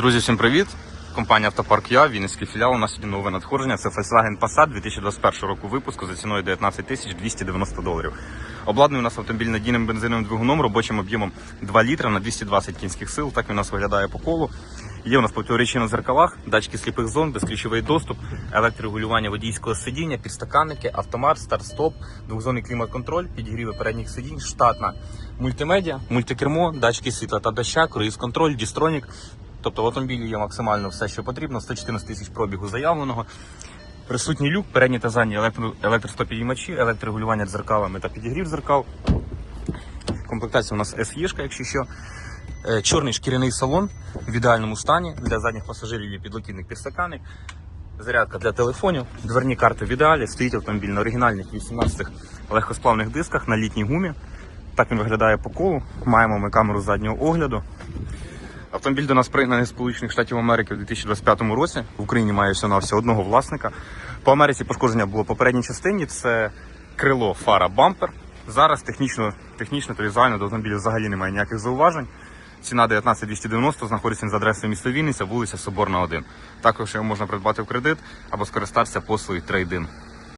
Друзі, всім привіт! Компанія Автопарк Я, Вінницький філіал. У нас сьогодні нове надходження. Це Volkswagen Passat 2021 року випуску за ціною 19 тисяч 290 доларів. Обладнаний у нас автомобіль надійним бензиновим двигуном, робочим об'ємом 2 літра на 220 кінських сил. Так він у нас виглядає по колу. Є у нас противоречі на зеркалах, датчики сліпих зон, безключовий доступ, електрорегулювання водійського сидіння, підстаканники, автомат, старт-стоп, двохзонний клімат-контроль, підігріви передніх сидінь, штатна мультимедіа, мультикермо, датчики світла та доща, круїз-контроль, дістронік. Тобто в автомобілі є максимально все, що потрібно, 114 тисяч пробігу заявленого. Присутній люк, передні та задні електро, електростопідіймачі, електрорегулювання дзеркалами та підігрів дзеркал. Комплектація у нас SE, якщо що. Е, Чорний шкіряний салон в ідеальному стані. Для задніх пасажирів є підлокітник підстаканник. Зарядка для телефонів, дверні карти в ідеалі, стоїть автомобіль на оригінальних 18 легкосплавних дисках на літній гумі. Так він виглядає по колу. Маємо ми камеру заднього огляду. Автомобіль до нас пригнаний з Сполучених Штатів Америки у 2025 році. В Україні має всього навсього одного власника. По Америці пошкодження було попередній частині. Це крило, фара, бампер. Зараз технічно, технічно та візуально до автомобіля взагалі немає ніяких зауважень. Ціна 19290 знаходиться за адресою міста Вінниця, вулиця Соборна 1. Також його можна придбати в кредит або скористатися послугою трейдин.